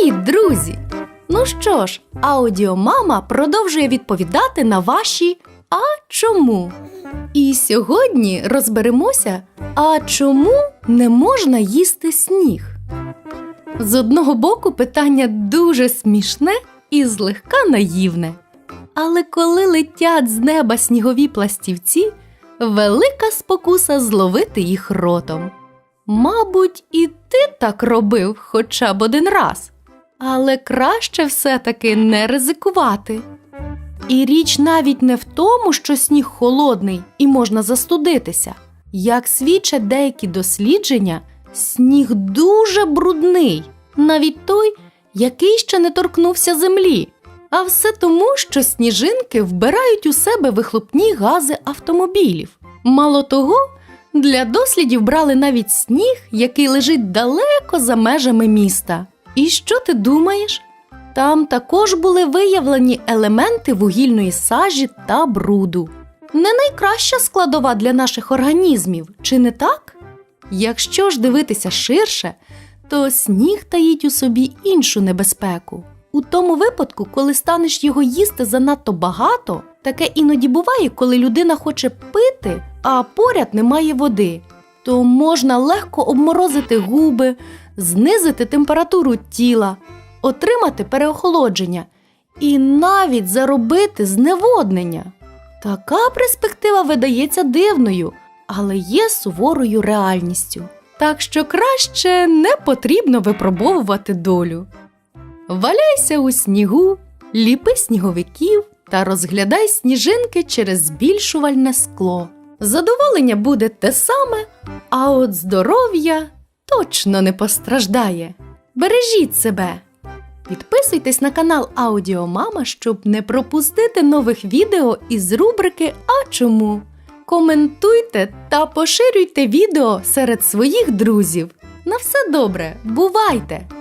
Привіт, друзі! Ну що ж, аудіомама продовжує відповідати на ваші А чому? І сьогодні розберемося, а чому не можна їсти сніг? З одного боку, питання дуже смішне і злегка наївне. Але коли летять з неба снігові пластівці, велика спокуса зловити їх ротом. Мабуть, і ти так робив хоча б один раз. Але краще все-таки не ризикувати. І річ навіть не в тому, що сніг холодний і можна застудитися. Як свідчать деякі дослідження, сніг дуже брудний, навіть той, який ще не торкнувся землі. А все тому, що сніжинки вбирають у себе вихлопні гази автомобілів. Мало того, для дослідів брали навіть сніг, який лежить далеко за межами міста. І що ти думаєш? Там також були виявлені елементи вугільної сажі та бруду. Не найкраща складова для наших організмів, чи не так? Якщо ж дивитися ширше, то сніг таїть у собі іншу небезпеку. У тому випадку, коли станеш його їсти занадто багато, таке іноді буває, коли людина хоче пити, а поряд немає води, то можна легко обморозити губи, знизити температуру тіла, отримати переохолодження і навіть заробити зневоднення. Така перспектива видається дивною, але є суворою реальністю. Так що краще не потрібно випробовувати долю. Валяйся у снігу, ліпи сніговиків та розглядай сніжинки через збільшувальне скло. Задоволення буде те саме, а от здоров'я точно не постраждає. Бережіть себе! Підписуйтесь на канал Аудіомама, щоб не пропустити нових відео із рубрики А чому? Коментуйте та поширюйте відео серед своїх друзів. На все добре, бувайте!